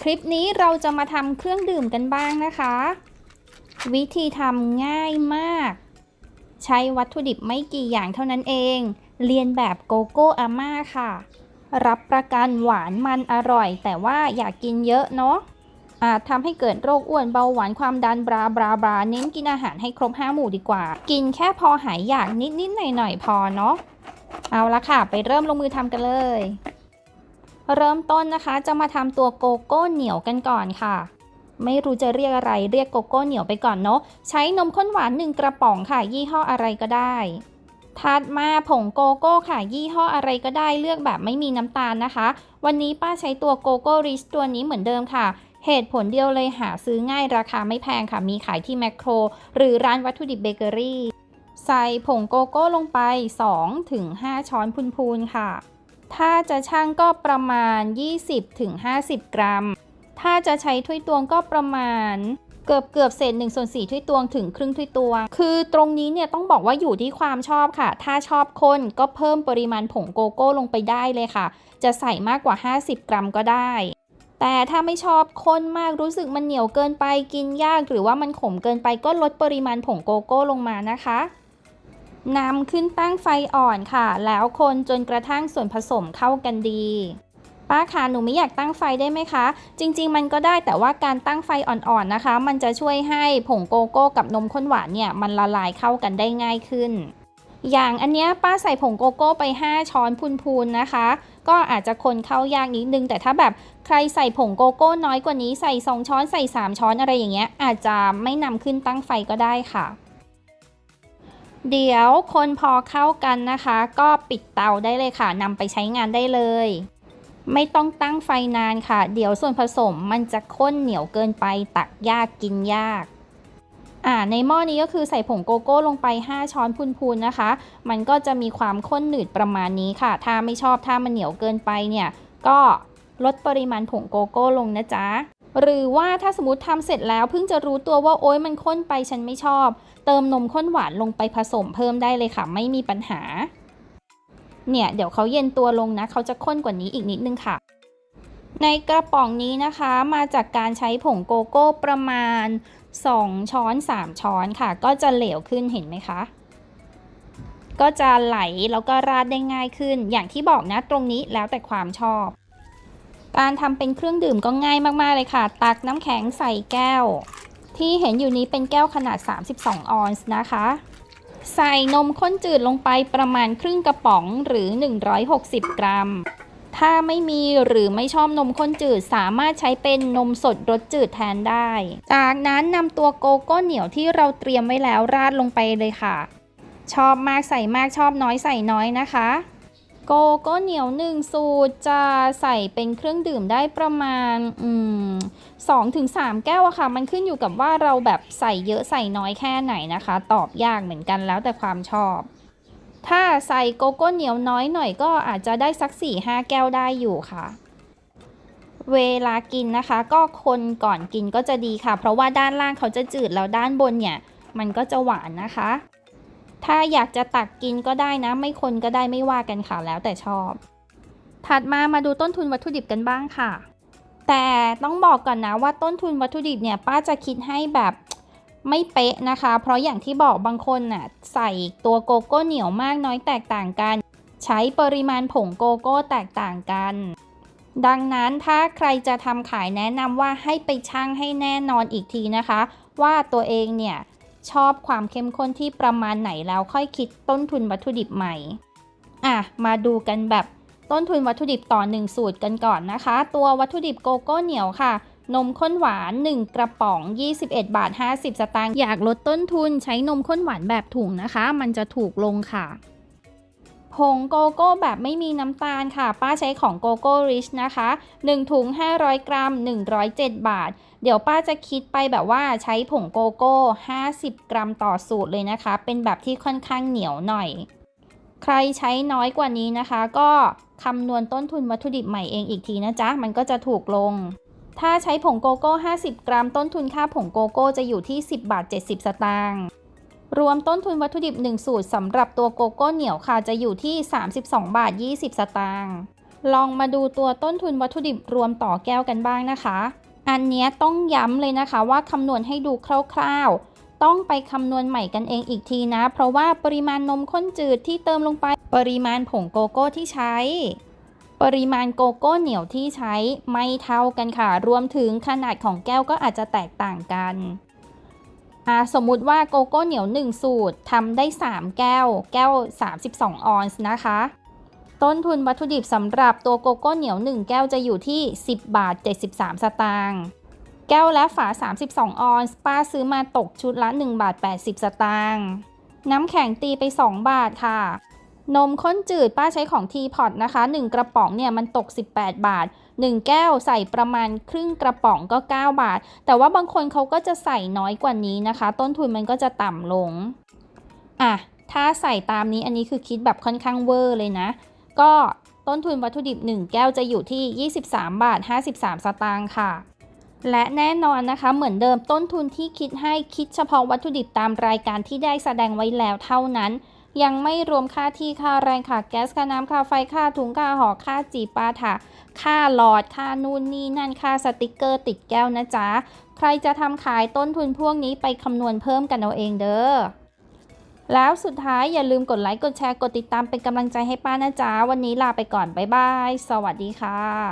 คลิปนี้เราจะมาทำเครื่องดื่มกันบ้างนะคะ วิธีทำง่ายมาก ใช้วัตถุดิบไม่กี่อย่างเท่านั้นเอง เรียนแบบโกโก้อาม่าค่ะ รับประกันหวานมันอร่อย แต่ว่าอย่ากกินเยอะเนาะอาจทำให้เกิดโรคอ้วนเบาหวานความดันบราบราบราเน้นกินอาหารให้ครบห้าหมู่ดีกว่า กินแค่พอหายอยากนิดนิดหน่อยหน่อยพอเนาะเอาละค่ะ ไปเริ่มลงมือทำกันเลย เริ่มต้นนะคะจะมาทำตัวโกโก้เหนียวกันก่อนค่ะ ไม่รู้จะเรียกอะไรเรียกโกโก้เหนียวไปก่อนเนาะใช้นมข้นหวาน 1 กระป๋องค่ะ ยี่ห้ออะไรก็ได้ถัดมาผงโกโก้ค่ะ ยี่ห้ออะไรก็ได้เลือกแบบไม่มีน้ำตาลนะคะ วันนี้ป้าใช้ตัวโกโก้ริชตัวนี้เหมือนเดิมค่ะ เหตุผลเดียวเลยหาซื้อง่ายราคาไม่แพงค่ะ มีขายที่แมคโคร หรือร้านวัตถุดิบเบเกอรี่ ใส่ผงโกโก้ลงไป 2-5 ช้อนพูนๆค่ะ ถ้าจะช่างก็ประมาณ 20-50 กรัม ถ้าจะใช้ถ้วยตวงก็ประมาณเกือบเกือบเศษ1ส่วน4ถ้วยตวงถึงครึ่งถ้วยตวง คือตรงนี้เนี่ยต้องบอกว่าอยู่ที่ความชอบค่ะ ถ้าชอบข้นก็เพิ่มปริมาณผงโกโก้ลงไปได้เลยค่ะ จะใส่มากกว่า 50 กรัมก็ได้ แต่ถ้าไม่ชอบข้นมากรู้สึกมันเหนียวเกินไปกินยาก หรือว่ามันขมเกินไปก็ลดปริมาณผงโกโก้ลงมานะคะ นำขึ้นตั้งไฟอ่อนค่ะ แล้วคนจนกระทั่งส่วนผสมเข้ากันดีป้าคะหนูไม่อยากตั้งไฟได้ไหมคะ จริง ๆ มันก็ได้แต่ว่าการตั้งไฟอ่อนๆนะคะ มันจะช่วยให้ผงโกโก้กับนมข้นหวานเนี่ยมันละลายเข้ากันได้ง่ายขึ้น อย่างอันเนี้ยป้าใส่ผงโกโก้ไป 5 ช้อนพูนๆนะคะ ก็อาจจะคนเข้ายากนิดนึง แต่ถ้าแบบใครใส่ผงโกโก้น้อยกว่านี้ใส่ 2 ช้อนใส่ 3 ช้อนอะไรอย่างเงี้ยอาจจะไม่นำขึ้นตั้งไฟก็ได้ค่ะ เดี๋ยวคนพอเข้ากันนะคะ ก็ปิดเตาได้เลยค่ะนำไปใช้งานได้เลย ไม่ต้องตั้งไฟนานค่ะ เดี๋ยวส่วนผสมมันจะข้นเหนียวเกินไปตักยากกินยากอ่าในหม้อนี้ก็คือใส่ผงโกโก้ลงไป 5 ช้อนพูนๆนะคะ มันก็จะมีความข้นหนืดประมาณนี้ค่ะ ถ้าไม่ชอบถ้ามันเหนียวเกินไปเนี่ย ก็ลดปริมาณผงโกโก้ลงนะจ๊ะ หรือว่าถ้าสมมติทำเสร็จแล้วเพิ่งจะรู้ตัวว่าโอ๊ยมันข้นไปฉันไม่ชอบ เติมนมข้นหวานลงไปผสมเพิ่มได้เลยค่ะ ไม่มีปัญหา เนี่ยเดี๋ยวเขาเย็นตัวลงนะ เขาจะข้นกว่านี้อีกนิดนึงค่ะ ในกระป๋องนี้นะคะมาจากการใช้ผงโกโก้ประมาณ 2 ช้อน 3 ช้อนค่ะ ก็จะเหลวขึ้นเห็นไหมคะก็จะไหลแล้วก็ราดได้ง่ายขึ้น อย่างที่บอกนะตรงนี้แล้วแต่ความชอบ การทำเป็นเครื่องดื่มก็ง่ายมากๆเลยค่ะ ตักน้ำแข็งใส่แก้ว ที่เห็นอยู่นี้เป็นแก้วขนาด 32 ออนซ์นะคะ ใส่นมข้นจืดลงไปประมาณครึ่งกระป๋องหรือ 160 กรัม ถ้าไม่มีหรือไม่ชอบนมข้นจืดสามารถใช้เป็นนมสดรสจืดแทนได้ จากนั้นนำตัวโกโก้เหนียวที่เราเตรียมไว้แล้วราดลงไปเลยค่ะ ชอบมากใส่มากชอบน้อยใส่น้อยนะคะ โกโก้เหนียวหนึ่งสูตรจะใส่เป็นเครื่องดื่มได้ประมาณสองถึงสามแก้วอะค่ะ มันขึ้นอยู่กับว่าเราแบบใส่เยอะใส่น้อยแค่ไหนนะคะ ตอบยากเหมือนกันแล้วแต่ความชอบ ถ้าใส่โกโก้เหนียวน้อยหน่อยก็อาจจะได้สัก4-5แก้วได้อยู่ค่ะ เวลากินนะคะ ก็คนก่อนกินก็จะดีค่ะ เพราะว่าด้านล่างเขาจะจืดแล้วด้านบนเนี่ย มันก็จะหวานนะคะ ถ้าอยากจะตักกินก็ได้นะ ไม่คนก็ได้ไม่ว่ากันค่ะแล้วแต่ชอบ ถัดมามาดูต้นทุนวัตถุดิบกันบ้างค่ะ แต่ต้องบอกก่อนนะว่าต้นทุนวัตถุดิบเนี่ยป้าจะคิดให้แบบไม่เป๊ะนะคะ เพราะอย่างที่บอกบางคนน่ะใส่ตัวโกโก้เหนียวมากน้อยแตกต่างกัน ใช้ปริมาณผงโกโก้แตกต่างกัน ดังนั้นถ้าใครจะทำขายแนะนำว่าให้ไปชั่งให้แน่นอนอีกทีนะคะ ว่าตัวเองเนี่ย ชอบความเข้มข้นที่ประมาณไหนแล้วค่อยคิดต้นทุนวัตถุดิบใหม่ อะ มาดูกันแบบต้นทุนวัตถุดิบต่อ 1 สูตรกันก่อนนะคะ ตัววัตถุดิบโกโก้เหนียวค่ะ นมข้นหวาน 1 กระป๋อง 21 บาท 50 สตางค์ อยากลดต้นทุนใช้นมข้นหวานแบบถุงนะคะ มันจะถูกลงค่ะ ผงโกโก้แบบไม่มีน้ำตาลค่ะ ป้าใช้ของโกโก้ริชนะคะ 1 ถุง 500 กรัม 107 บาท เดี๋ยวป้าจะคิดไปแบบว่าใช้ผงโกโก้ 50 กรัมต่อสูตรเลยนะคะ เป็นแบบที่ค่อนข้างเหนียวหน่อย ใครใช้น้อยกว่านี้นะคะ ก็คำนวณต้นทุนวัตถุดิบใหม่เองอีกทีนะจ๊ะ มันก็จะถูกลงถ้าใช้ผงโกโก้ 50 กรัม ต้นทุนค่าผงโกโก้จะอยู่ที่ 10 บาท 70 สตางค์ รวมต้นทุนวัตถุดิบ 1 สูตรสำหรับตัวโกโก้เหนียวค่ะจะอยู่ที่ 32 บาท 20 สตางค์ลองมาดูตัวต้นทุนวัตถุดิบรวมต่อแก้วกันบ้างนะคะ อันนี้ต้องย้ำเลยนะคะว่าคำนวณให้ดูคร่าวๆ ต้องไปคำนวณใหม่กันเองอีกทีนะ เพราะว่าปริมาณนมข้นจืดที่เติมลงไป ปริมาณผงโกโก้ที่ใช้ ปริมาณโกโก้เหนียวที่ใช้ไม่เท่ากันค่ะ รวมถึงขนาดของแก้วก็อาจจะแตกต่างกัน สมมุติว่าโกโก้เหนียว 1 สูตรทำได้ 3 แก้ว แก้ว 32 ออนซ์นะคะ ต้นทุนวัตถุดิบสำหรับตัวโกโก้เหนียว 1 แก้วจะอยู่ที่ 10 บาท 73 สตางค์แก้วและฝา 32 ออนซ์ป้าซื้อมาตกชุดละ 1 บาท 80 สตางค์น้ำแข็งตีไป 2 บาทค่ะ นมข้นจืดป้าใช้ของทีพอตนะคะ 1 กระป๋องเนี่ยมันตก 18 บาท 1 แก้วใส่ประมาณครึ่งกระป๋องก็ 9 บาท แต่ว่าบางคนเขาก็จะใส่น้อยกว่านี้นะคะ ต้นทุนมันก็จะต่ำลง อะ ถ้าใส่ตามนี้อันนี้คือคิดแบบค่อนข้างเวอร์เลยนะ ก็ต้นทุนวัตถุดิบ 1 แก้วจะอยู่ที่ 23 บาท 53 สตางค์ค่ะและแน่นอนนะคะเหมือนเดิมต้นทุนที่คิดให้คิดเฉพาะวัตถุดิบตามรายการที่ได้แสดงไว้แล้วเท่านั้น ยังไม่รวมค่าที่ค่าแรงค่ะแก๊สค่าน้ำค่าไฟค่าถุงค่าห่อค่าจีปาถะค่าหลอดค่านู่นนี่นั่นค่าสติกเกอร์ติดแก้วนะจ๊ะ ใครจะทำขายต้นทุนพวกนี้ไปคำนวณเพิ่มกันเอาเองเด้อแล้วสุดท้ายอย่าลืมกดไลค์กดแชร์กดติดตามเป็นกำลังใจให้ป้านะจ๊ะ วันนี้ลาไปก่อน บ๊ายบาย สวัสดีค่ะ